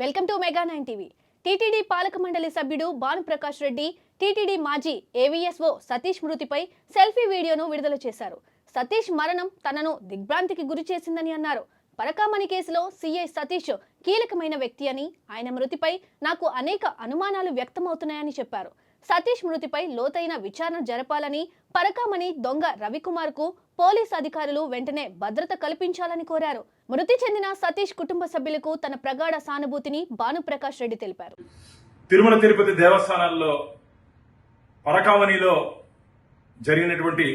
Welcome to mega nine TV. TTD పాలక మండలి సభ్యుడు భానుప్రకాష్ రెడ్డి టీటీడీ మాజీ ఏవీఎస్ఓ సతీష్ మృతిపై సెల్ఫీ వీడియోను విడుదల చేశారు. సతీష్ మరణం తనను దిగ్భ్రాంతికి గురి చేసిందని అన్నారు. పరకామణి కేసులో సీఐ సతీష్ కీలకమైన వ్యక్తి అని ఆయన మృతిపై నాకు అనేక అనుమానాలు వ్యక్తమవుతున్నాయని చెప్పారు. సతీష్ మృతిపై లోతైన విచారణ జరపాలని పరకామణి దొంగ రవికుమార్కు పోలీస్ అధికారులు వెంటనే భద్రత కల్పించాలని కోరారు. మృతి చెందిన సతీష్ కుటుంబ సభ్యులకు తన ప్రగాఢ సానుభూతిని భానుప్రకాష్ రెడ్డి తెలిపారు. తిరుమల తిరుపతి దేవస్థానాల్లో పరకామణిలో జరిగినటువంటి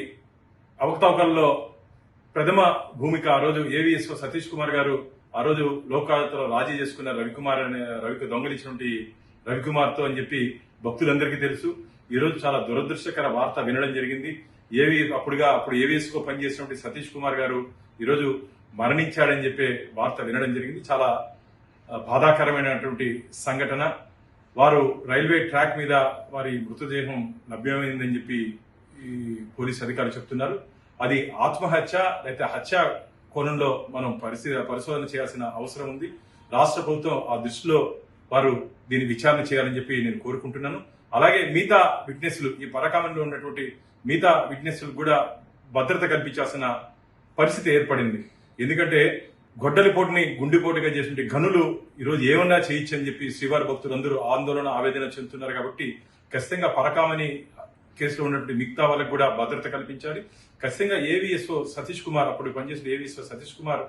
అవకతవకల్లో ప్రథమ భూమిక ఆ రోజు ఏవిఎస్ఓ సతీష్ కుమార్ గారు ఆ రోజు లోకాలతో రాజీ చేసుకున్న రవికుమార్ అనే రవికి దొంగలించినటువంటి రవికుమార్తో అని చెప్పి భక్తులందరికీ తెలుసు ఈరోజు చాలా దురదృష్టకర వార్త వినడం జరిగింది. ఏవి అప్పుడుగా అప్పుడు ఏవిఎస్కో పనిచేసినటువంటి సతీష్ కుమార్ గారు ఈరోజు మరణించాడని చెప్పే వార్త వినడం జరిగింది. చాలా బాధాకరమైనటువంటి సంఘటన. వారు రైల్వే ట్రాక్ మీద వారి మృతదేహం లభ్యమైందని చెప్పి ఈ పోలీస్ అధికారులు చెప్తున్నారు. అది ఆత్మహత్య లేకపోతే హత్య కోణంలో మనం పరిశీ- పరిశోధన చేయాల్సిన అవసరం ఉంది. రాష్ట్ర ప్రభుత్వం ఆ దృష్టిలో వారు దీన్ని విచారణ చేయాలని చెప్పి నేను కోరుకుంటున్నాను. అలాగే మిగతా విట్నెస్లు ఈ పరకామంలో ఉన్నటువంటి మిగతా విట్నెస్లు కూడా భద్రత కల్పించాల్సిన పరిస్థితి ఏర్పడింది. ఎందుకంటే గొడ్డలిపోటుని గుండెపోటుగా చేసిన గనులు ఈరోజు ఏమన్నా చేయొచ్చు అని చెప్పి శ్రీవారి భక్తులందరూ ఆందోళన ఆవేదన చెందుతున్నారు కాబట్టి ఖచ్చితంగా పరకామని కేసులో ఉన్నటువంటి మిగతా వాళ్ళకు కూడా భద్రత కల్పించాలి. ఖచ్చితంగా ఏవిఎస్ఓ సతీష్ కుమార్ అప్పుడు పనిచేసిన ఏవిఎస్ఓ సతీష్ కుమార్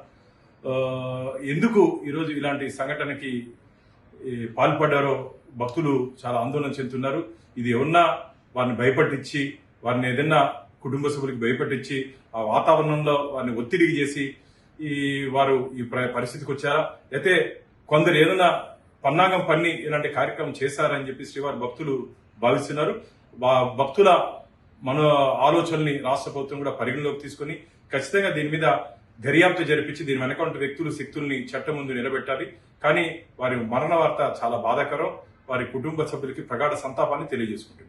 ఎందుకు ఈరోజు ఇలాంటి సంఘటనకి పాల్పడ్డారో భక్తులు చాలా ఆందోళన చెందుతున్నారు. ఇది ఏమన్నా వారిని భయపట్టించి వారిని ఏదైనా కుటుంబ సభ్యులకి భయపట్టించి ఆ వాతావరణంలో వారిని ఒత్తిడికి చేసి ఈ వారు ఈ ప్ర- పరిస్థితికి వచ్చారా? అయితే కొందరు ఏదైనా పన్నాగం పన్ని ఇలాంటి కార్యక్రమం చేశారని చెప్పి శ్రీవారి భక్తులు భావిస్తున్నారు. వా- భక్తుల మన ఆలోచనల్ని రాష్ట్ర ప్రభుత్వం కూడా పరిగణలోకి తీసుకొని ఖచ్చితంగా దీని మీద దర్యాప్తు జరిపించి దీని వెనక ఉన్న వ్యక్తులు శక్తుల్ని చట్టం ముందు నిలబెట్టాలి. కానీ వారి మరణ వార్త చాలా బాధాకరం. వారి కుటుంబ సభ్యులకి ప్రగాఢ సంతాపాన్ని తెలియజేసుకుంటుంది.